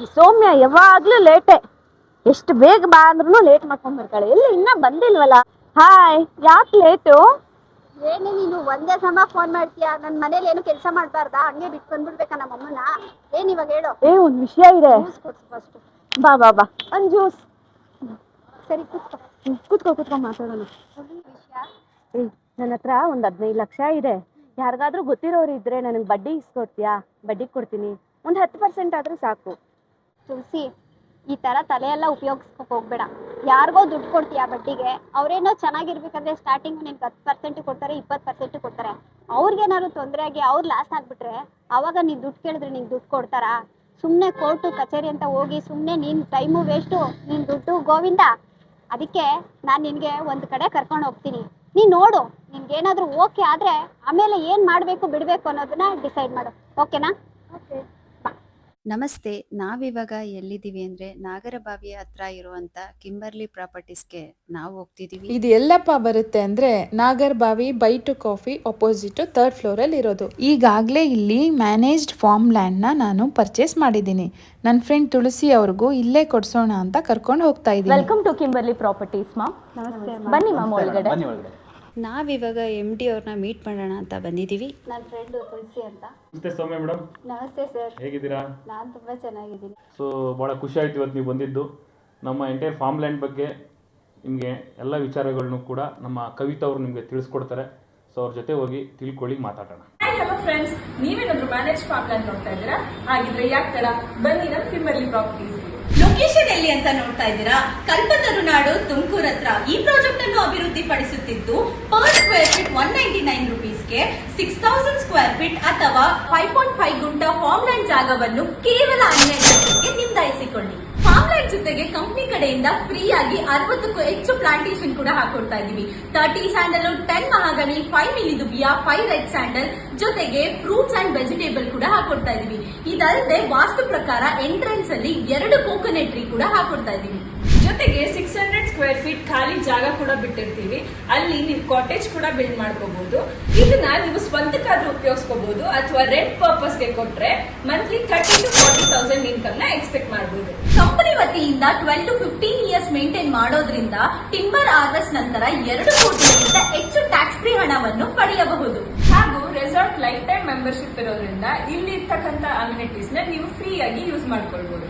ಈ ಸೌಮ್ಯ ಯಾವಾಗ್ಲೂ ಲೇಟೆ. ಎಷ್ಟು ಬೇಗ ಬಾ ಅಂದ್ರೂ ಲೇಟ್ ಮಾಡ್ಕೊಂಡ್ ಬರ್ತಾಳೆ ಎಲ್ಲಿ ಇನ್ನ ಬಂದಿಲ್ವಲ್ಲ? ಹಾಯ್ ಯಾಕೆ ಲೇಟು? ಏನೇ ನೀನು ಒಂದೇ ಸಮ ಫೋನ್ ಮಾಡ್ತೀಯಾ? ನನ್ನ ಮನೇಲಿ ಏನು ಕೆಲಸ ಮಾಡ್ಬಾರ್ದಾ? ಹಂಗೆ ಬಿಟ್ಟು ಬಂದ್ಬಿಡ್ಬೇಕಾ ನಮ್ಮ ಅಮ್ಮನ ಏನ್ ಇವಾಗ ಹೇಳು? ಏ ಒಂದ್ ವಿಷಯ ಇದೆ. ಜ್ಯೂಸ್ ಕೊಡ್ಸು ಫಸ್ಟ್ ಬಾ ಬಾ ಬಾ. ಒಂದ್ ಜ್ಯೂಸ್ ಸರಿ ಕೂತ್ಕೋ. ಕೂತ್ಕೋ ಕೂತ್ಕೊ ಮಾತಾಡೋಣ. ವಿಷಯ? ಏ ನನ್ನ ಹತ್ರ ಒಂದ್ ಹದಿನೈದು ಲಕ್ಷ ಇದೆ. ಯಾರಿಗಾದ್ರೂ ಗೊತ್ತಿರೋರು ಇದ್ರೆ ನನಗೆ ಬಡ್ಡಿ ಇಸ್ಕೊಡ್ತೀಯಾ? ಬಡ್ಡಿ ಕೊಡ್ತೀನಿ. ಒಂದ್ ಹತ್ತು ಪರ್ಸೆಂಟ್ ಆದ್ರೂ ಸಾಕು. ತುಳಸಿ, ಈ ತರ ತಲೆ ಎಲ್ಲ ಉಪಯೋಗಿಸ್ಕೊಕ್ ಹೋಗ್ಬೇಡ. ಯಾರಿಗೋ ದುಡ್ಡು ಕೊಡ್ತೀಯಾ ಬಡ್ಡಿಗೆ? ಅವರೇನೋ ಚೆನ್ನಾಗಿರ್ಬೇಕಂದ್ರೆ ಸ್ಟಾರ್ಟಿಂಗ್ ನಿಮ್ಗೆ ಹತ್ತು ಪರ್ಸೆಂಟ್ ಕೊಡ್ತಾರೆ, ಇಪ್ಪತ್ತು ಪರ್ಸೆಂಟ್ ಕೊಡ್ತಾರೆ. ಅವ್ರಿಗೇನಾದ್ರು ತೊಂದರೆ ಆಗಿ ಅವ್ರು ಲಾಸ್ ಆಗಿಬಿಟ್ರೆ, ಅವಾಗ ನೀನು ದುಡ್ಡು ಕೇಳಿದ್ರೆ ನಿಂಗೆ ದುಡ್ಡು ಕೊಡ್ತಾರಾ? ಸುಮ್ಮನೆ ಕೋರ್ಟು ಕಚೇರಿ ಅಂತ ಹೋಗಿ ಸುಮ್ಮನೆ ನೀನು ಟೈಮು ವೇಸ್ಟು ನೀನು ದುಡ್ಡು ಗೋವಿಂದ. ಅದಕ್ಕೆ ನಾನು ನಿನಗೆ ಒಂದು ಕಡೆ ಕರ್ಕೊಂಡು ಹೋಗ್ತೀನಿ. ನೀನು ನೋಡು, ನಿನ್ಗೇನಾದರೂ ಓಕೆ ಆದರೆ ಆಮೇಲೆ ಏನು ಮಾಡಬೇಕು ಬಿಡಬೇಕು ಅನ್ನೋದನ್ನ ಡಿಸೈಡ್ ಮಾಡು. ಓಕೆನಾ ಓಕೆ ನಮಸ್ತೆ ನಾವಿವಾಗ ಎಲ್ಲಿದ್ದೀವಿ ಅಂದ್ರೆ ನಾಗರಬಾವಿಯ ಹತ್ರ ಇರುವಂತ ಕಿಂಬರ್ಲಿ ಪ್ರಾಪರ್ಟೀಸ್ಗೆ ನಾವು ಹೋಗ್ತಿದೀವಿ. ಇದು ಎಲ್ಲಪ್ಪ ಬರುತ್ತೆ ಅಂದ್ರೆ Nagarabhavi by two coffee opposite third floor ಅಲ್ಲಿ ಇರೋದು. ಈಗಾಗಲೇ ಇಲ್ಲಿ ಮ್ಯಾನೇಜ್ಡ್ ಫಾರ್ಮ್ ಲ್ಯಾಂಡ್ನ ನಾನು ಪರ್ಚೇಸ್ ಮಾಡಿದ್ದೀನಿ. ನನ್ನ ಫ್ರೆಂಡ್ ತುಳಸಿ ಅವ್ರಿಗೂ ಇಲ್ಲೇ ಕೊಡ್ಸೋಣ ಅಂತ ಕರ್ಕೊಂಡು ಹೋಗ್ತಾ ಇದ್ದೀನಿ. Welcome to Kimberly Properties ma'am ಬನ್ನಿ ಮ್ಯಾಮ್ ಒಳಗಡೆ. ಬನ್ನಿ ಒಳಗಡೆ. ನಾವಿವಾಗ ಎಂ ಡಿ ಅವ್ರನ್ನ ಮೀಟ್ ಮಾಡೋಣ ಅಂತ ಬಂದಿದ್ದೀವಿ. ನನ್ನ ಫ್ರೆಂಡ್ ತುಳಸಿ ಅಂತ. ನಮಸ್ತೆ ಸೌಮ್ಯ ಮೇಡಮ್. ನಮಸ್ತೆ ಸರ್. ಹೇಗಿದ್ದೀರಾ? ನಾನು ತುಂಬ ಚೆನ್ನಾಗಿದ್ದೀನಿ. ಸೊ ಭಾಳ ಖುಷಿ ಆಯ್ತು ಇವತ್ತು ನೀವು ಬಂದಿದ್ದು. ನಮ್ಮ ಎಂಟೈರ್ ಫಾರ್ಮ್ ಲ್ಯಾಂಡ್ ಬಗ್ಗೆ ನಿಮಗೆ ಎಲ್ಲ ವಿಚಾರಗಳನ್ನು ಕೂಡ ನಮ್ಮ ಕವಿತಾ ಅವರು ನಿಮಗೆ ತಿಳಿಸ್ಕೊಡ್ತಾರೆ. ಸೊ ಅವ್ರ ಜೊತೆ ಹೋಗಿ ತಿಳ್ಕೊಳ್ಳಿ ಮಾತಾಡೋಣ. ಹಲೋ ಫ್ರೆಂಡ್ಸ್ ನೀವೇನಾದ್ರು ಮ್ಯಾನೇಜ್ ಫಾರ್ಮ್ ಲ್ಯಾಂಡ್ ನೋಡ್ತಾ ಇದ್ದೀರಾ? ಹಾಗಿದ್ರೆ ಯಾಕೆ ತಡ? ಬನ್ನಿ ನಮ್ಮ ಕಿಂಬರ್ಲಿ ಪ್ರಾಪರ್ಟೀಸ್ ಲೊಕೇಶನ್ ಎಲ್ಲಿ ಅಂತ ನೋಡ್ತಾ ಇದ್ದೀರಾ? ಕಲ್ಪತರುನಾಡು ತುಮಕೂರು ಹತ್ರ ಈ ಪ್ರಾಜೆಕ್ಟ್ ಅನ್ನು ಅಭಿವೃದ್ಧಿ ಪಡಿಸುತ್ತಿದ್ದು per square feet one ninety nine ರುಪೀಸ್ಗೆ six thousand square feet ಅಥವಾ five point five gunta farm land ಜಾಗವನ್ನು ಕೇವಲ ಹನ್ನೆರಡು ನಿಂದಾಯಿಸಿಕೊಳ್ಳಿ ಫಾರ್ಮ್ ಲ್ಯಾಂಡ್ ಜೊತೆಗೆ ಕಂಪನಿ ಕಡೆಯಿಂದ ಫ್ರೀ ಆಗಿ ಅರವತ್ತಕ್ಕೂ ಹೆಚ್ಚು ಪ್ಲಾಂಟೇಶನ್ ಕೂಡ ಹಾಕೊಡ್ತಾ ಇದೀವಿ thirty sandal ten ಮಹಾಗಣಿ five milli ದುಬಿಯಾ five red sandal ಜೊತೆಗೆ ಫ್ರೂಟ್ಸ್ ಅಂಡ್ ವೆಜಿಟೇಬಲ್ ಕೂಡ ಹಾಕೊಡ್ತಾ ಇದೀವಿ ಇದಲ್ಲದೆ ವಾಸ್ತು ಪ್ರಕಾರ ಎಂಟ್ರೆನ್ಸ್ ಅಲ್ಲಿ ಎರಡು ಕೋಕೋನೆಟ್ ಟ್ರೀ ಕೂಡ ಹಾಕೊಡ್ತಾ ಇದೀವಿ ಜೊತೆಗೆ ಸಿಕ್ಸ್ ಹಂಡ್ರೆಡ್ ಸ್ಕ್ವೇರ್ ಫೀಟ್ ಖಾಲಿ ಜಾಗ ಕೂಡ ಬಿಟ್ಟಿರ್ತೀವಿ. ಅಲ್ಲಿ ನೀವು ಕಾಟೇಜ್ ಕೂಡ ಬಿಲ್ಡ್ ಮಾಡ್ಕೋಬಹುದು ಇದನ್ನ ನೀವು ಸ್ವಂತಕ್ಕಾದ್ರೂ ಉಪಯೋಗಿಸ್ಕೋಬಹುದು ಅಥವಾ ರೆಂಟ್ ಪರ್ಪಸ್ಗೆ ಕೊಟ್ರೆ monthly thirty to forty thousand ಇನ್ಕಮ್ನ expect ಮಾಡಬಹುದು ಕಂಪನಿ ವತಿಯಿಂದ twelve to fifteen years maintain ಮಾಡೋದ್ರಿಂದ ಟಿಂಬರ್ ಆಗಸ್ಟ್ ನಂತರ ಎರಡು ಕೋಟಿಗಿಂತ ಹೆಚ್ಚು ಟ್ಯಾಕ್ಸ್ ಫ್ರೀ ಹಣವನ್ನು ಪಡೆಯಬಹುದು. ಹಾಗೂ ರೆಸಾರ್ಟ್ ಲೈಫ್ ಟೈಮ್ ಮೆಂಬರ್ಶಿಪ್ ಇರೋದ್ರಿಂದ ಇಲ್ಲಿ ಇರ್ತಕ್ಕಂಥ ಅಮ್ಯುನಿಟೀಸ್ನ ನೀವು ಫ್ರೀ ಆಗಿ ಯೂಸ್ ಮಾಡ್ಕೊಳ್ಬಹುದು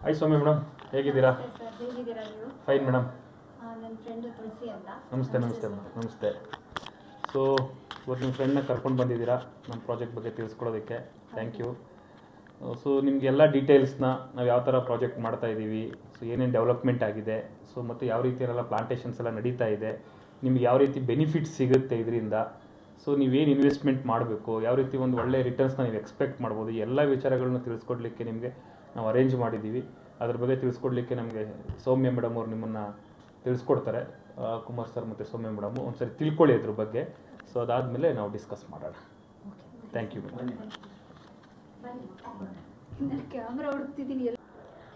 ಹಾಯ್ ಸ್ವಾಮಿ ಮೇಡಮ್ ಹೇಗಿದ್ದೀರಾ? ಫೈನ್ ಮೇಡಮ್ ನಮಸ್ತೆ ನಮಸ್ತೆ ಮೇಡಮ್ ನಮಸ್ತೆ. ಸೊ ಇವತ್ತು ನಿಮ್ಮ ಫ್ರೆಂಡ್ನ ಕರ್ಕೊಂಡು ಬಂದಿದ್ದೀರಾ? ನಮ್ಮ ಪ್ರಾಜೆಕ್ಟ್ ಬಗ್ಗೆ ತಿಳಿಸ್ಕೊಡೋದಕ್ಕೆ ಥ್ಯಾಂಕ್ ಯು ಸೊ ನಿಮಗೆಲ್ಲ ಡೀಟೇಲ್ಸ್ನ ನಾವು ಯಾವ ಥರ ಪ್ರಾಜೆಕ್ಟ್ ಮಾಡ್ತಾ ಇದ್ದೀವಿ ಸೊ ಏನೇನು ಡೆವಲಪ್ಮೆಂಟ್ ಆಗಿದೆ? ಸೊ ಮತ್ತು ಯಾವ ರೀತಿಯೆಲ್ಲ ಪ್ಲಾಂಟೇಷನ್ಸ್ ಎಲ್ಲ ನಡೀತಾ ಇದೆ? ನಿಮ್ಗೆ ಯಾವ ರೀತಿ ಬೆನಿಫಿಟ್ಸ್ ಸಿಗುತ್ತೆ ಇದರಿಂದ? ಸೊ ನೀವೇನು ಇನ್ವೆಸ್ಟ್ಮೆಂಟ್ ಮಾಡಬೇಕು? ಯಾವ ರೀತಿ ಒಂದು ಒಳ್ಳೆಯ ರಿಟರ್ನ್ಸ್ನ ನೀವು ಎಕ್ಸ್ಪೆಕ್ಟ್ ಮಾಡ್ಬೋದು? ಎಲ್ಲ ವಿಚಾರಗಳನ್ನ ತಿಳಿಸ್ಕೊಡ್ಲಿಕ್ಕೆ ನಿಮಗೆ ನಾವು ಅರೇಂಜ್ ಮಾಡಿದ್ದೀವಿ. ಅದ್ರ ಬಗ್ಗೆ ತಿಳಿಸ್ಕೊಡ್ಲಿಕ್ಕೆ ನಮಗೆ ಸೌಮ್ಯ ಮೇಡಮ್ ಅವ್ರು ನಿಮ್ಮನ್ನು ತಿಳಿಸ್ಕೊಡ್ತಾರೆ. ಕುಮಾರ್ ಸರ್ ಮತ್ತು ಸೌಮ್ಯ ಮೇಡಮ್ ಒಂದ್ಸರಿ ತಿಳ್ಕೊಳ್ಳಿ ಅದ್ರ ಬಗ್ಗೆ. ಸೊ ಅದಾದಮೇಲೆ ನಾವು ಡಿಸ್ಕಸ್ ಮಾಡೋಣ. Thank you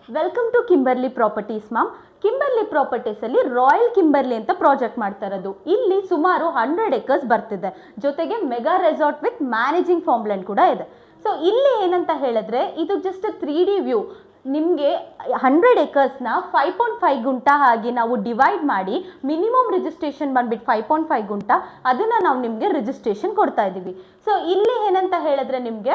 welcome to Kimberly Properties ma'am Kimberly ಪ್ರಾಪರ್ಟೀಸಲ್ಲಿ royal Kimberly ಅಂತ ಪ್ರಾಜೆಕ್ಟ್ ಮಾಡ್ತಾ ಇರೋದು. ಇಲ್ಲಿ ಸುಮಾರು ಹಂಡ್ರೆಡ್ ಎಕರ್ಸ್ ಬರ್ತಿದೆ. ಜೊತೆಗೆ mega resort with managing farmland ಕೂಡ ಇದೆ. ಸೊ ಇಲ್ಲಿ ಏನಂತ ಹೇಳಿದ್ರೆ, ಇದು ಜಸ್ಟ್ ತ್ರೀ ಡಿ ವ್ಯೂ ನಿಮಗೆ ಹಂಡ್ರೆಡ್ ಏಕರ್ಸ್ನ ಫೈವ್ ಪಾಯಿಂಟ್ ಫೈವ್ ಗುಂಟ ಹಾಗೆ ನಾವು ಡಿವೈಡ್ ಮಾಡಿ ಮಿನಿಮಮ್ ರಿಜಿಸ್ಟ್ರೇಷನ್ ಬಂದ್ಬಿಟ್ಟು ಫೈವ್ ಪಾಯಿಂಟ್ ಫೈವ್ ಗುಂಟ ಅದನ್ನು ನಾವು ನಿಮಗೆ ರಿಜಿಸ್ಟ್ರೇಷನ್ ಕೊಡ್ತಾ ಇದ್ದೀವಿ. ಸೊ ಇಲ್ಲಿ ಏನಂತ ಹೇಳಿದ್ರೆ ನಿಮಗೆ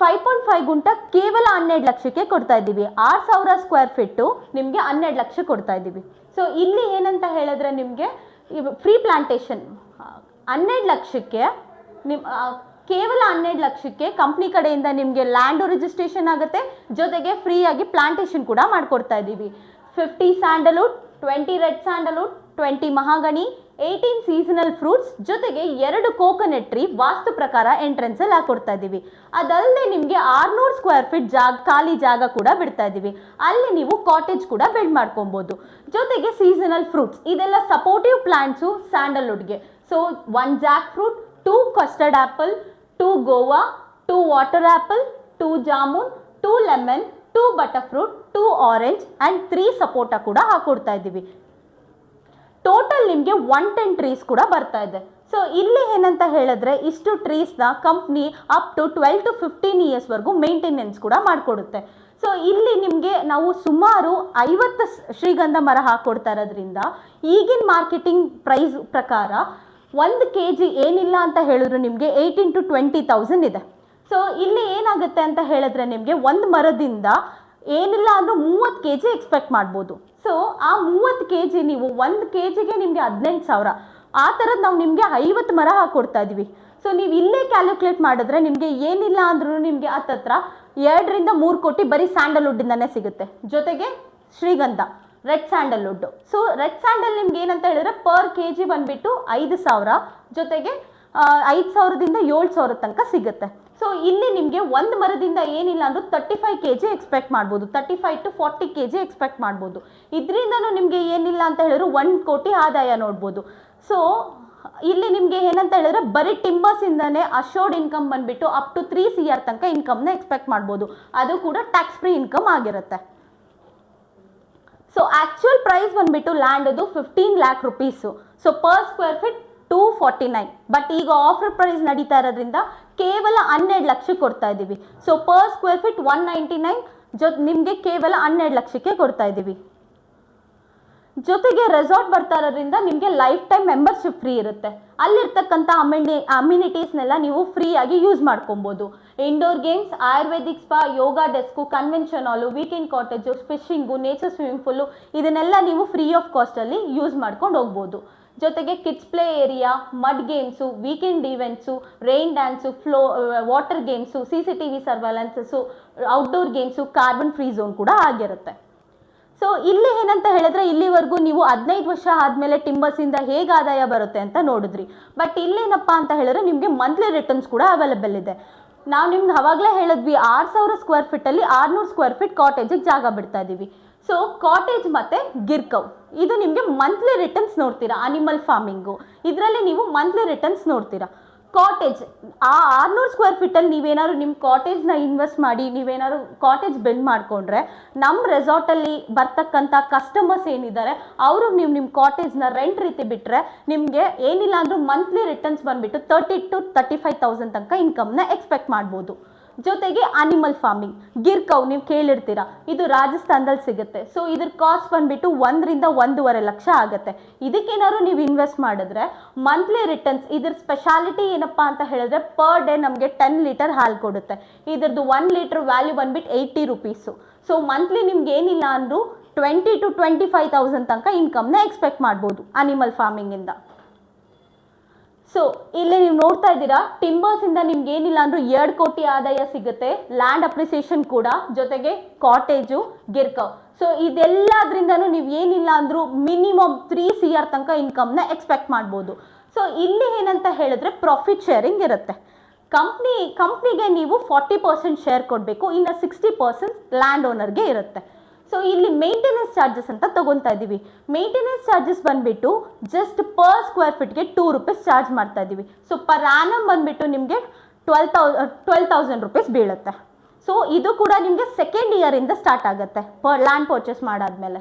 ಫೈವ್ ಪಾಯಿಂಟ್ ಫೈವ್ ಗುಂಟ ಕೇವಲ ಹನ್ನೆರಡು ಲಕ್ಷಕ್ಕೆ ಕೊಡ್ತಾ ಇದ್ದೀವಿ. ಆರು ಸಾವಿರ ಸ್ಕ್ವೇರ್ ಫೀಟು ನಿಮಗೆ ಹನ್ನೆರಡು ಲಕ್ಷ ಕೊಡ್ತಾ ಇದ್ದೀವಿ. ಸೊ ಇಲ್ಲಿ ಏನಂತ ಹೇಳಿದ್ರೆ ನಿಮಗೆ ಫ್ರೀ ಪ್ಲಾಂಟೇಶನ್ ಹನ್ನೆರಡು ಲಕ್ಷಕ್ಕೆ ನಿಮ್ ಆ, ಕೇವಲ ಹನ್ನೆರಡು ಲಕ್ಷಕ್ಕೆ ಕಂಪ್ನಿ ಕಡೆಯಿಂದ ನಿಮಗೆ ಲ್ಯಾಂಡು ರಿಜಿಸ್ಟ್ರೇಷನ್ ಆಗುತ್ತೆ. ಜೊತೆಗೆ ಫ್ರೀಯಾಗಿ ಪ್ಲಾಂಟೇಷನ್ ಕೂಡ ಮಾಡಿಕೊಡ್ತಾ ಇದ್ದೀವಿ. Fifty sandalwood twenty red sandalwood twenty ಮಹಾಗಣಿ eighteen seasonal fruits ಜೊತೆಗೆ ಎರಡು ಕೋಕೋನಟ್ ಟ್ರೀ ವಾಸ್ತು ಪ್ರಕಾರ ಎಂಟ್ರೆನ್ಸಲ್ಲಿ ಹಾಕೊಡ್ತಾ ಇದ್ದೀವಿ. ಅದಲ್ಲದೆ ನಿಮಗೆ ಆರ್ನೂರು ಸ್ಕ್ವೇರ್ ಫೀಟ್ ಜಾಗ, ಖಾಲಿ ಜಾಗ ಕೂಡ ಬಿಡ್ತಾ ಇದ್ದೀವಿ. ಅಲ್ಲಿ ನೀವು ಕಾಟೇಜ್ ಕೂಡ ಬಿಲ್ಡ್ ಮಾಡ್ಕೊಬೋದು. ಜೊತೆಗೆ ಸೀಸನಲ್ ಫ್ರೂಟ್ಸ್ ಇದೆಲ್ಲ supportive plants ಸ್ಯಾಂಡಲ್ವುಡ್ಗೆ so one jack fruit two custard apple two guava two water apple two jamun two lemon two butterfruit two orange and three sapota ಕೂಡ ಹಾಕೊಡ್ತಾ ಇದ್ದೀವಿ ಟೋಟಲ್ ನಿಮಗೆ ಒನ್ ಟೆನ್ ಟ್ರೀಸ್ ಕೂಡ ಬರ್ತಾ ಇದೆ. So ಇಲ್ಲಿ ಏನಂತ ಹೇಳಿದ್ರೆ, ಇಷ್ಟು ಟ್ರೀಸ್ನ company up to twelve to fifteen ಇಯರ್ಸ್ವರೆಗೂ maintenance ಕೂಡ ಮಾಡಿಕೊಡುತ್ತೆ. ಸೊ ಇಲ್ಲಿ ನಿಮಗೆ ನಾವು ಸುಮಾರು ಐವತ್ತು ಶ್ರೀಗಂಧ ಮರ ಹಾಕ್ಕೊಡ್ತಾ ಇರೋದ್ರಿಂದ ಈಗಿನ ಮಾರ್ಕೆಟಿಂಗ್ ಪ್ರೈಸ್ ಪ್ರಕಾರ ಒಂದು ಕೆ ಜಿ ಏನಿಲ್ಲ ಅಂತ ಹೇಳಿದ್ರು ನಿಮಗೆ ಏಯ್ಟೀನ್ ಟು ಟ್ವೆಂಟಿ ತೌಸಂಡ್ ಇದೆ. ಸೊ ಇಲ್ಲಿ ಏನಾಗುತ್ತೆ ಅಂತ ಹೇಳಿದ್ರೆ ನಿಮಗೆ ಒಂದು ಮರದಿಂದ ಏನಿಲ್ಲ ಅಂದರೂ ಮೂವತ್ತು ಕೆ ಜಿ ಎಕ್ಸ್ಪೆಕ್ಟ್ ಮಾಡ್ಬೋದು. ಸೊ ಆ ಮೂವತ್ತು ಕೆ ಜಿ ನೀವು ಒಂದು ಕೆ ಜಿಗೆ ನಿಮಗೆ ಹದಿನೆಂಟು ಸಾವಿರ. ಆ ಥರದ್ದು ನಾವು ನಿಮಗೆ ಐವತ್ತು ಮರ ಹಾಕ್ಕೊಡ್ತಾ ಇದ್ದೀವಿ ಸೊ ನೀವು ಇಲ್ಲೇ ಕ್ಯಾಲ್ಕುಲೇಟ್ ಮಾಡಿದ್ರೆ ನಿಮಗೆ ಏನಿಲ್ಲ ಅಂದ್ರೂ ನಿಮಗೆ ಹತ್ತತ್ರ ಎರಡರಿಂದ ಮೂರು ಕೋಟಿ ಬರೀ ಸ್ಯಾಂಡಲ್ವುಡ್ಡಿಂದನೇ ಸಿಗುತ್ತೆ. ಜೊತೆಗೆ ಶ್ರೀಗಂಧ. Red sandalwood so red sandal ನಿಮ್ಗೆ ಏನಂತ ಹೇಳಿದ್ರೆ ಪರ್ ಕೆ ಜಿ ಬಂದುಬಿಟ್ಟು ಐದು ಸಾವಿರ. ಜೊತೆಗೆ ಐದು ಸಾವಿರದಿಂದ ಏಳು ಸಾವಿರ ತನಕ ಸಿಗುತ್ತೆ. ಸೊ ಇಲ್ಲಿ ನಿಮಗೆ ಒಂದು ಮರದಿಂದ ಏನಿಲ್ಲ ಅಂದ್ರೂ thirty five K G expect ಮಾಡ್ಬೋದು. Thirty five to forty K G expect ಮಾಡ್ಬೋದು. ಇದರಿಂದನೂ ನಿಮಗೆ ಏನಿಲ್ಲ ಅಂತ ಹೇಳಿದ್ರು ಒಂದು ಕೋಟಿ ಆದಾಯ ನೋಡ್ಬೋದು. ಸೊ ಇಲ್ಲಿ ನಿಮಗೆ ಏನಂತ ಹೇಳಿದ್ರೆ ಬರೀ ಟಿಂಬರ್ಸಿಂದನೇ ಅಶೋರ್ಡ್ ಇನ್ಕಮ್ ಬಂದುಬಿಟ್ಟು up to three C R ತನಕ ಇನ್ಕಮ್ನ ಎಕ್ಸ್ಪೆಕ್ಟ್ ಮಾಡ್ಬೋದು. ಅದು ಕೂಡ ಟ್ಯಾಕ್ಸ್ ಫ್ರೀ ಇನ್ಕಮ್ ಆಗಿರುತ್ತೆ. ಸೊ ಆ್ಯಕ್ಚುಯಲ್ ಪ್ರೈಸ್ ಬಂದುಬಿಟ್ಟು ಅದು fifteen lakh rupees so per square feet two forty nine but ಈಗ ಆಫರ್ ಪ್ರೈಸ್ ನಡೀತಾ ಇರೋದ್ರಿಂದ ಕೇವಲ ಹನ್ನೆರಡು ಲಕ್ಷಕ್ಕೆ ಕೊಡ್ತಾ ಇದ್ದೀವಿ so per square feet one ninety nine ಜೊ ನಿಮಗೆ ಕೇವಲ ಹನ್ನೆರಡು ಲಕ್ಷಕ್ಕೆ ಕೊಡ್ತಾ ಇದ್ದೀವಿ ಜೊತೆಗೆ ರೆಸಾರ್ಟ್ ಬರ್ತಾ ಇರೋದ್ರಿಂದ ನಿಮಗೆ ಲೈಫ್ ಟೈಮ್ ಮೆಂಬರ್ಶಿಪ್ ಫ್ರೀ ಇರುತ್ತೆ. ಅಲ್ಲಿರ್ತಕ್ಕಂಥ ಅಮಿನಿ ಅಮ್ಯುನಿಟೀಸ್ನೆಲ್ಲ ನೀವು ಫ್ರೀಯಾಗಿ ಯೂಸ್ ಮಾಡ್ಕೊಬೋದು. Indoor games ayurvedic spa yoga desk convention hall weekend cottage fishing nature swimming pool ಇದನ್ನೆಲ್ಲ ನೀವು ಫ್ರೀ ಆಫ್ ಕಾಸ್ಟಲ್ಲಿ ಯೂಸ್ ಮಾಡ್ಕೊಂಡು ಹೋಗ್ಬೋದು. ಜೊತೆಗೆ kids play area mud games weekend events rain dance flow water games C C T V surveillances outdoor games carbon free zone ಕೂಡ ಆಗಿರುತ್ತೆ. So ಇಲ್ಲಿ ಏನಂತ ಹೇಳಿದ್ರೆ ಇಲ್ಲಿವರೆಗೂ ನೀವು ಹದಿನೈದು ವರ್ಷ ಆದಮೇಲೆ ಟಿಂಬರ್ಸಿಂದ ಹೇಗೆ ಆದಾಯ ಬರುತ್ತೆ ಅಂತ ನೋಡಿದ್ರಿ. ಬಟ್ ಇಲ್ಲೇನಪ್ಪ ಅಂತ ಹೇಳಿದ್ರೆ ನಿಮಗೆ ಮಂತ್ಲಿ ರಿಟರ್ನ್ಸ್ ಕೂಡ ಅವೈಲೇಬಲ್ ಇದೆ. ನಾವು ನಿಮ್ಗೆ ಅವಾಗಲೇ ಹೇಳಿದ್ವಿ ಆರು ಸಾವಿರ ಸ್ಕ್ವೇರ್ ಫೀಟಲ್ಲಿ ಆರುನೂರು ಸ್ಕ್ವೇರ್ ಫೀಟ್ ಕಾಟೇಜಿಗೆ ಜಾಗ ಬಿಡ್ತಾ ಇದ್ದೀವಿ ಸೊ ಕಾಟೇಜ್ ಮತ್ತು ಗಿರ್ಕವ್. ಇದು ನಿಮಗೆ ಮಂತ್ಲಿ ರಿಟರ್ನ್ಸ್ ನೋಡ್ತೀರಾ ಅನಿಮಲ್ ಫಾರ್ಮಿಂಗು ಇದರಲ್ಲಿ ನೀವು ಮಂತ್ಲಿ ರಿಟರ್ನ್ಸ್ ನೋಡ್ತೀರಾ. ಕಾಟೇಜ್ ಆ ಆರ್ನೂರು ಸ್ಕ್ವೇರ್ ಫೀಟಲ್ಲಿ ನೀವೇನಾದ್ರು ನಿಮ್ಮ ಕಾಟೇಜ್ನ ಇನ್ವೆಸ್ಟ್ ಮಾಡಿ, ನೀವೇನಾದ್ರು ಕಾಟೇಜ್ ಬಿಲ್ಡ್ ಮಾಡಿಕೊಂಡ್ರೆ ನಮ್ಮ ರೆಸಾರ್ಟಲ್ಲಿ ಬರ್ತಕ್ಕಂಥ ಕಸ್ಟಮರ್ಸ್ ಏನಿದ್ದಾರೆ ಅವ್ರಿಗೆ ನೀವು ನಿಮ್ಮ ಕಾಟೇಜ್ನ ರೆಂಟ್ ರೀತಿ ಬಿಟ್ಟರೆ ನಿಮಗೆ ಏನಿಲ್ಲ ಅಂದರೂ ಮಂತ್ಲಿ ರಿಟರ್ನ್ಸ್ ಬಂದುಬಿಟ್ಟು thirty to thirty five thousand ತನಕ ಇನ್ಕಮ್ನ ಎಕ್ಸ್ಪೆಕ್ಟ್ ಮಾಡ್ಬೋದು. ಜೊತೆಗೆ ಅನಿಮಲ್ ಫಾರ್ಮಿಂಗ್ ಗಿರ್ಕವ್, ನೀವು ಕೇಳಿರ್ತೀರ? ಇದು ರಾಜಸ್ಥಾನದಲ್ಲಿ ಸಿಗುತ್ತೆ. ಸೊ ಇದ್ರ ಕಾಸ್ಟ್ ಬಂದ್ಬಿಟ್ಟು ಒಂದರಿಂದ ಒಂದೂವರೆ ಲಕ್ಷ ಆಗುತ್ತೆ. ಇದಕ್ಕೇನಾದ್ರು ನೀವು ಇನ್ವೆಸ್ಟ್ ಮಾಡಿದ್ರೆ ಮಂತ್ಲಿ ರಿಟರ್ನ್ಸ್ ಇದ್ರ ಸ್ಪೆಷಾಲಿಟಿ ಏನಪ್ಪ ಅಂತ ಹೇಳಿದ್ರೆ ಪರ್ ಡೇ ನಮಗೆ ಟೆನ್ ಲೀಟರ್ ಹಾಲು ಕೊಡುತ್ತೆ. ಇದ್ರದ್ದು ಒನ್ ಲೀಟರ್ ವ್ಯಾಲ್ಯೂ ಬಂದ್ಬಿಟ್ಟು ಏಯ್ಟಿ ರುಪೀಸು ಸೊ ಮಂತ್ಲಿ ನಿಮ್ಗೆ ಏನಿಲ್ಲ ಅಂದರೂ twenty to twenty five thousand ತನಕ ಇನ್ಕಮ್ನ ಎಕ್ಸ್ಪೆಕ್ಟ್ ಮಾಡ್ಬೋದು ಅನಿಮಲ್ ಫಾರ್ಮಿಂಗಿಂದ ಸೊ ಇಲ್ಲಿ ನೀವು ನೋಡ್ತಾ ಇದ್ದೀರಾ ಟಿಂಬರ್ಸ್ ಇಂದ ನಿಮ್ಗೆ ಏನಿಲ್ಲ ಅಂದ್ರೂ ಎರಡು ಕೋಟಿ ಆದಾಯ ಸಿಗುತ್ತೆ. ಲ್ಯಾಂಡ್ ಅಪ್ರಿಸಿಯೇಷನ್ ಕೂಡ, ಜೊತೆಗೆ ಕಾಟೇಜು ಗಿರ್ಕವ್ ಸೊ ಇದೆಲ್ಲದ್ರಿಂದನೂ ನೀವು ಏನಿಲ್ಲ ಅಂದ್ರೂ ಮಿನಿಮಮ್ ತ್ರೀ ಸಿ ಆರ್ ತನಕ ಇನ್ಕಮ್ನ ಎಕ್ಸ್ಪೆಕ್ಟ್ ಮಾಡ್ಬೋದು. ಸೊ ಇಲ್ಲಿ ಏನಂತ ಹೇಳಿದ್ರೆ ಪ್ರಾಫಿಟ್ ಶೇರಿಂಗ್ ಇರುತ್ತೆ. ಕಂಪ್ನಿ ಕಂಪ್ನಿಗೆ ನೀವು ಫಾರ್ಟಿ ಪರ್ಸೆಂಟ್ ಶೇರ್ ಕೊಡಬೇಕು, ಇನ್ನು ಸಿಕ್ಸ್ಟಿ ಪರ್ಸೆಂಟ್ ಲ್ಯಾಂಡ್ ಓನರ್ಗೆ ಇರುತ್ತೆ. ಸೊ ಇಲ್ಲಿ ಮೇಂಟೆನೆನ್ಸ್ ಚಾರ್ಜಸ್ ಅಂತ ತಗೊತಾ ಇದ್ದೀವಿ. ಮೇಂಟೆನೆನ್ಸ್ ಚಾರ್ಜಸ್ ಬಂದುಬಿಟ್ಟು ಜಸ್ಟ್ ಪರ್ ಸ್ಕ್ವೇರ್ ಫೀಟ್ಗೆ ಟೂ ರುಪೀಸ್ ಚಾರ್ಜ್ ಮಾಡ್ತಾ ಇದ್ದೀವಿ. ಸೊ ಪರ್ ಆ್ಯನಮ್ ಬಂದುಬಿಟ್ಟು ನಿಮಗೆ twelve thou twelve thousand rupees ಬೀಳುತ್ತೆ. ಸೊ ಇದು ಕೂಡ ನಿಮಗೆ ಸೆಕೆಂಡ್ ಇಯರಿಂದ ಸ್ಟಾರ್ಟ್ ಆಗುತ್ತೆ ಪರ್ ಲ್ಯಾಂಡ್ ಪರ್ಚೇಸ್ ಮಾಡಾದ್ಮೇಲೆ.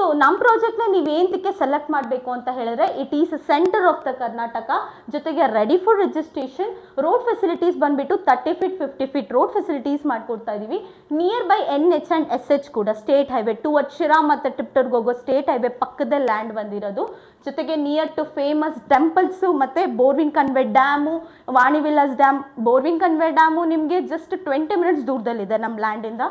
ಸೊ ನಮ್ಮ ಪ್ರಾಜೆಕ್ಟ್ನ ನೀವು ಏನಕ್ಕೆ ಸೆಲೆಕ್ಟ್ ಮಾಡಬೇಕು ಅಂತ ಹೇಳಿದ್ರೆ it is centre of the Karnataka ಜೊತೆಗೆ ready for registration road facilities ಬಂದ್ಬಿಟ್ಟು thirty feet fifty feet road facilities ಮಾಡಿಕೊಡ್ತಾ ಇದ್ದೀವಿ near by N H and S H ಕೂಡ ಸ್ಟೇಟ್ ಹೈವೇ ಟುವರ್ಡ್ ಶಿರಾ ಮತ್ತು ಟಿಪ್ಟರ್ಗೆ ಹೋಗೋ ಸ್ಟೇಟ್ ಹೈವೇ ಪಕ್ಕದ ಲ್ಯಾಂಡ್ ಬಂದಿರೋದು. ಜೊತೆಗೆ ನಿಯರ್ ಟು ಫೇಮಸ್ ಟೆಂಪಲ್ಸು ಮತ್ತು Boranakanive dam Vani Vilas dam Boranakanive dam ನಿಮಗೆ ಜಸ್ಟ್ ಟ್ವೆಂಟಿ ಮಿನಿಟ್ಸ್ ದೂರದಲ್ಲಿದೆ ನಮ್ಮ ಲ್ಯಾಂಡಿಂದ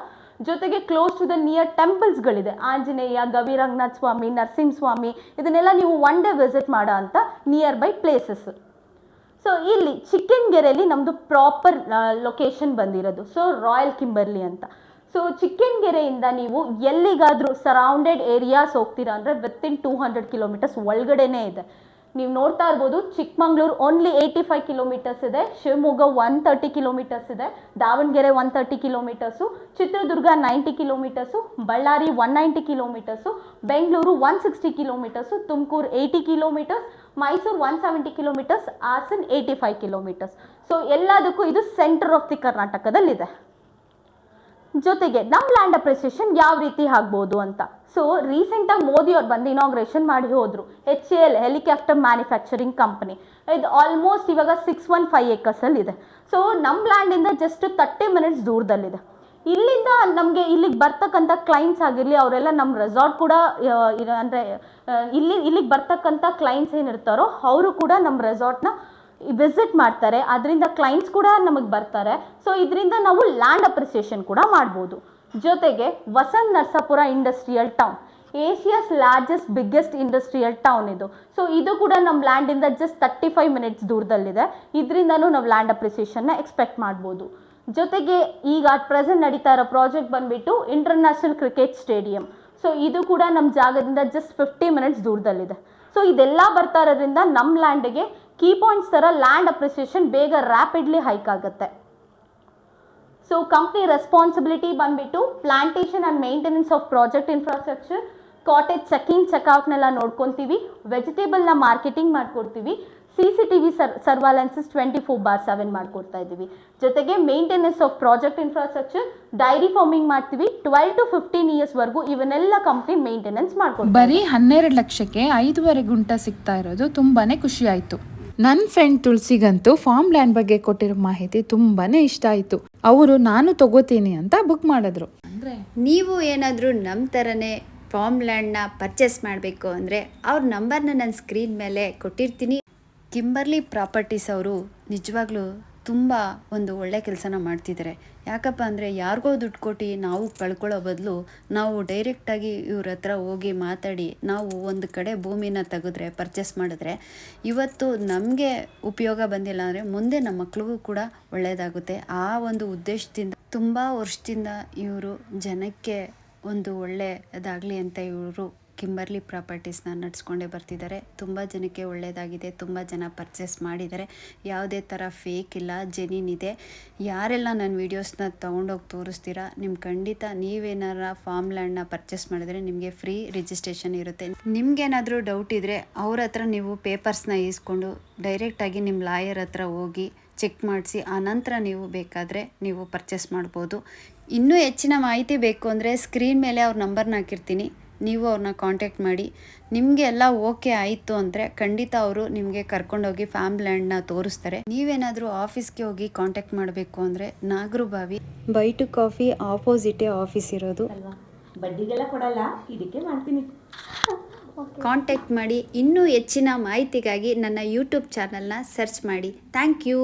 ಜೊತೆಗೆ ಕ್ಲೋಸ್ ಟು ದ ನಿಯರ್ ಟೆಂಪಲ್ಸ್ಗಳಿದೆ ಆಂಜನೇಯ, ಗವಿರಂಗನಾಥ ಸ್ವಾಮಿ ನರಸಿಂಹ ಸ್ವಾಮಿ ಇದನ್ನೆಲ್ಲ ನೀವು ಒನ್ ಡೇ ವಿಸಿಟ್ ಮಾಡೋ ಅಂತ ನಿಯರ್ ಬೈ ಪ್ಲೇಸಸ್ ಸೊ ಇಲ್ಲಿ ಚಿಕ್ಕನ್ಗೆರೆಯಲ್ಲಿ ನಮ್ಮದು ಪ್ರಾಪರ್ ಲೊಕೇಶನ್ ಬಂದಿರೋದು. ಸೊ ರಾಯಲ್ ಕಿಂಬರ್ಲಿ ಅಂತ. ಸೊ ಚಿಕ್ಕನ್ಗೆರೆಯಿಂದ ನೀವು ಎಲ್ಲಿಗಾದರೂ ಸರೌಂಡೆಡ್ ಏರಿಯಾಸ್ ಹೋಗ್ತೀರಾ ಅಂದರೆ within two hundred kilometres ಒಳಗಡೆನೇ ಇದೆ. ನೀವು ನೋಡ್ತಾ ಇರ್ಬೋದು, Chikmagalur only eighty five kilometres ಇದೆ, ಶಿವಮೊಗ್ಗ ಒನ್ ತರ್ಟಿ ಕಿಲೋಮೀಟರ್ಸ್ ಇದೆ, Davanagere one thirty kilometres Chitradurga ninety kilometres Ballari one ninety kilometres Bengaluru one sixty kilometres Tumakuru eighty kilometres Mysuru one seventy kilometres Hassan eighty five kilometres so ಎಲ್ಲದಕ್ಕೂ ಇದು centre of the ಕರ್ನಾಟಕದಲ್ಲಿದೆ ಜೊತೆಗೆ ನಮ್ಮ land appreciation ಯಾವ ರೀತಿ ಆಗ್ಬೋದು ಅಂತ. So ರೀಸೆಂಟಾಗಿ ಮೋದಿ ಅವ್ರು ಬಂದು ಇನಾಗ್ರೇಷನ್ ಮಾಡಿ ಹೋದರು. H A L helicopter manufacturing company ಇದು ಆಲ್ಮೋಸ್ಟ್ ಇವಾಗ ಸಿಕ್ಸ್ ಒನ್ ಫೈವ್ ಏಕರ್ಸಲ್ಲಿ ಇದೆ ಸೊ ನಮ್ಮ ಲ್ಯಾಂಡಿಂದ ಜಸ್ಟ್ ತರ್ಟಿ ಮಿನಿಟ್ಸ್ ದೂರದಲ್ಲಿದೆ. ಇಲ್ಲಿಂದ ನಮಗೆ ಇಲ್ಲಿಗೆ ಬರ್ತಕ್ಕಂಥ ಕ್ಲೈಂಟ್ಸ್ ಆಗಿರಲಿ, ಅವರೆಲ್ಲ ನಮ್ಮ ರೆಸಾರ್ಟ್ ಕೂಡ ಅಂದರೆ ಇಲ್ಲಿ, ಇಲ್ಲಿಗೆ ಬರ್ತಕ್ಕಂಥ ಕ್ಲೈಂಟ್ಸ್ ಏನಿರ್ತಾರೋ ಅವರು ಕೂಡ ನಮ್ಮ ರೆಸಾರ್ಟ್ನ ವಿಸಿಟ್ ಮಾಡ್ತಾರೆ, ಅದರಿಂದ ಕ್ಲೈಂಟ್ಸ್ ಕೂಡ ನಮಗೆ ಬರ್ತಾರೆ. ಸೊ ಇದರಿಂದ ನಾವು ಲ್ಯಾಂಡ್ ಅಪ್ರಿಸಿಯೇಷನ್ ಕೂಡ ಮಾಡ್ಬೋದು. ಜೊತೆಗೆ Vasantha Narasapura industrial town Asia's largest biggest industrial town ಇದು. ಸೊ ಇದು ಕೂಡ ನಮ್ಮ ಲ್ಯಾಂಡಿಂದ ಜಸ್ಟ್ ತರ್ಟಿ ಫೈವ್ ಮಿನಿಟ್ಸ್ ದೂರದಲ್ಲಿದೆ. ಇದರಿಂದನೂ ನಾವು ಲ್ಯಾಂಡ್ ಅಪ್ರಿಸಿಯೇಷನ್ನ ಎಕ್ಸ್ಪೆಕ್ಟ್ ಮಾಡ್ಬೋದು. ಜೊತೆಗೆ ಈಗ ಅಟ್ ಪ್ರೆಸೆಂಟ್ ನಡೀತಾ ಇರೋ ಪ್ರಾಜೆಕ್ಟ್ ಬಂದುಬಿಟ್ಟು ಇಂಟರ್ನ್ಯಾಷನಲ್ ಕ್ರಿಕೆಟ್ ಸ್ಟೇಡಿಯಂ ಸೊ ಇದು ಕೂಡ ನಮ್ಮ ಜಾಗದಿಂದ ಜಸ್ಟ್ ಫಿಫ್ಟಿ ಮಿನಿಟ್ಸ್ ದೂರದಲ್ಲಿದೆ. ಸೊ ಇದೆಲ್ಲ ಬರ್ತಾ ಇರೋದ್ರಿಂದ ನಮ್ಮ ಲ್ಯಾಂಡಿಗೆ ಕೀ ಪಾಯಿಂಟ್ಸ್ ಥರ ಲ್ಯಾಂಡ್ ಅಪ್ರಿಸಿಯೇಷನ್ ಬೇಗ ರ್ಯಾಪಿಡ್ಲಿ ಹೈಕ್ ಆಗುತ್ತೆ. ಸೊ ಕಂಪ್ನಿ ರೆಸ್ಪಾನ್ಸಿಬಿಲಿಟಿ ಬಂದ್ಬಿಟ್ಟು plantation and maintenance of project infrastructure cottage checking ಚೆಕ್ಔಟ್ನೆಲ್ಲ ನೋಡ್ಕೊತೀವಿ. ವೆಜಿಟೇಬಲ್ನ ಮಾರ್ಕೆಟಿಂಗ್ ಮಾಡ್ಕೊಡ್ತೀವಿ. C C T V sur surveillances twenty four by seven ಮಾಡ್ಕೊಡ್ತಾ ಇದ್ದೀವಿ. ಜೊತೆಗೆ maintenance of project infrastructure dairy farming ಮಾಡ್ತೀವಿ. Twelve to fifteen ಇಯರ್ಸ್ವರೆಗೂ ಇವನ್ನೆಲ್ಲ company maintenance ಮಾಡ್ಕೊಡ್ತೀವಿ ಬರೀ ಹನ್ನೆರಡು ಲಕ್ಷಕ್ಕೆ ಐದುವರೆ ಗುಂಟ ಸಿಗ್ತಾ ಇರೋದು ತುಂಬಾ ಖುಷಿ ಆಯ್ತು. ನನ್ನ ಫ್ರೆಂಡ್ ತುಳಸಿಗಂತೂ ಫಾರ್ಮ್ ಲ್ಯಾಂಡ್ ಬಗ್ಗೆ ಕೊಟ್ಟಿರೋ ಮಾಹಿತಿ ತುಂಬಾನೇ ಇಷ್ಟ ಆಯ್ತು. ಅವರು ನಾನು ತಗೋತೀನಿ ಅಂತ ಬುಕ್ ಮಾಡಿದ್ರು. ಅಂದ್ರೆ ನೀವು ಏನಾದರೂ ನಮ್ಮ ಥರನೇ ಫಾರ್ಮ್ ಲ್ಯಾಂಡ್ನ ಪರ್ಚೇಸ್ ಮಾಡಬೇಕು ಅಂದರೆ ಅವ್ರ ನಂಬರ್ನ ನನ್ನ ಸ್ಕ್ರೀನ್ ಮೇಲೆ ಕೊಟ್ಟಿರ್ತೀನಿ. ಕಿಂಬರ್ಲಿ ಪ್ರಾಪರ್ಟೀಸ್ ಅವರು ನಿಜವಾಗ್ಲೂ ತುಂಬ ಒಂದು ಒಳ್ಳೆ ಕೆಲಸನ ಮಾಡ್ತಿದ್ದಾರೆ ಯಾಕಪ್ಪ ಅಂದರೆ ಯಾರಿಗೋ ದುಡ್ಡು ಕೊಟ್ಟು ನಾವು ಕಳ್ಕೊಳ್ಳೋ ಬದಲು ನಾವು ಡೈರೆಕ್ಟಾಗಿ ಇವ್ರ ಹತ್ರ ಹೋಗಿ ಮಾತಾಡಿ ನಾವು ಒಂದು ಕಡೆ ಭೂಮಿನ ತೆಗೆದ್ರೆ ಪರ್ಚೇಸ್ ಮಾಡಿದ್ರೆ ಇವತ್ತು ನಮಗೆ ಉಪಯೋಗ ಬಂದಿಲ್ಲ ಅಂದರೆ ಮುಂದೆ ನಮ್ಮ ಮಕ್ಳಿಗೂ ಕೂಡ ಒಳ್ಳೆಯದಾಗುತ್ತೆ ಆ ಒಂದು ಉದ್ದೇಶದಿಂದ ತುಂಬ ವರ್ಷದಿಂದ ಇವರು ಜನಕ್ಕೆ ಒಂದು ಒಳ್ಳೆಯದಾಗಲಿ ಅಂತ ಇವರು ಕಿಂಬರ್ಲಿ ಪ್ರಾಪರ್ಟೀಸ್ನ ನಡೆಸ್ಕೊಂಡೇ ಬರ್ತಿದ್ದಾರೆ. ತುಂಬ ಜನಕ್ಕೆ ಒಳ್ಳೆಯದಾಗಿದೆ ತುಂಬ ಜನ ಪರ್ಚೇಸ್ ಮಾಡಿದ್ದಾರೆ. ಯಾವುದೇ ಥರ ಫೇಕ್ ಇಲ್ಲ ಜೆನಿನ್ ಇದೆ. ಯಾರೆಲ್ಲ ನನ್ನ ವೀಡಿಯೋಸ್ನ ತೊಗೊಂಡೋಗಿ ತೋರಿಸ್ತೀರಾ ನಿಮ್ಮ ಖಂಡಿತ ನೀವೇನಾರ ಫಾರ್ಮ್ ಲ್ಯಾಂಡ್ನ ಪರ್ಚೇಸ್ ಮಾಡಿದ್ರೆ ನಿಮಗೆ ಫ್ರೀ ರಿಜಿಸ್ಟ್ರೇಷನ್ ಇರುತ್ತೆ. ನಿಮಗೇನಾದರೂ ಡೌಟ್ ಇದ್ದರೆ ಅವ್ರ ಹತ್ರ ನೀವು ಪೇಪರ್ಸ್ನ ಈಸ್ಕೊಂಡು ಡೈರೆಕ್ಟಾಗಿ ನಿಮ್ಮ ಲಾಯರ್ ಹತ್ರ ಹೋಗಿ ಚೆಕ್ ಮಾಡಿಸಿ ಆನಂತರ ನೀವು ಬೇಕಾದರೆ ನೀವು ಪರ್ಚೇಸ್ ಮಾಡ್ಬೋದು. ಇನ್ನೂ ಹೆಚ್ಚಿನ ಮಾಹಿತಿ ಬೇಕು ಅಂದರೆ ಸ್ಕ್ರೀನ್ ಮೇಲೆ ಅವ್ರ ನಂಬರ್ನ ಹಾಕಿರ್ತೀನಿ. ನೀವು ಅವ್ರನ್ನ ಕಾಂಟ್ಯಾಕ್ಟ್ ಮಾಡಿ. ನಿಮಗೆ ಎಲ್ಲ ಓಕೆ ಆಯಿತು ಅಂದರೆ ಖಂಡಿತ ಅವರು ನಿಮಗೆ ಕರ್ಕೊಂಡೋಗಿ ಫ್ಯಾಮ್ ಲ್ಯಾಂಡ್ನ ತೋರಿಸ್ತಾರೆ. ನೀವೇನಾದರೂ ಆಫೀಸ್ಗೆ ಹೋಗಿ ಕಾಂಟ್ಯಾಕ್ಟ್ ಮಾಡಬೇಕು ಅಂದರೆ ನಾಗರುಬಾವಿ ಬೈಟು ಕಾಫಿ ಆಪೋಸಿಟೇ ಆಫೀಸ್ ಇರೋದು. ಬಡ್ಡಿಗೆಲ್ಲ ಕೊಡಲ್ಲ ಇದಕ್ಕೆ ಮಾಡ್ತೀನಿ. ಕಾಂಟ್ಯಾಕ್ಟ್ ಮಾಡಿ ಇನ್ನೂ ಹೆಚ್ಚಿನ ಮಾಹಿತಿಗಾಗಿ ನನ್ನ ಯೂಟ್ಯೂಬ್ ಚಾನಲ್ನ ಸರ್ಚ್ ಮಾಡಿ. Thank you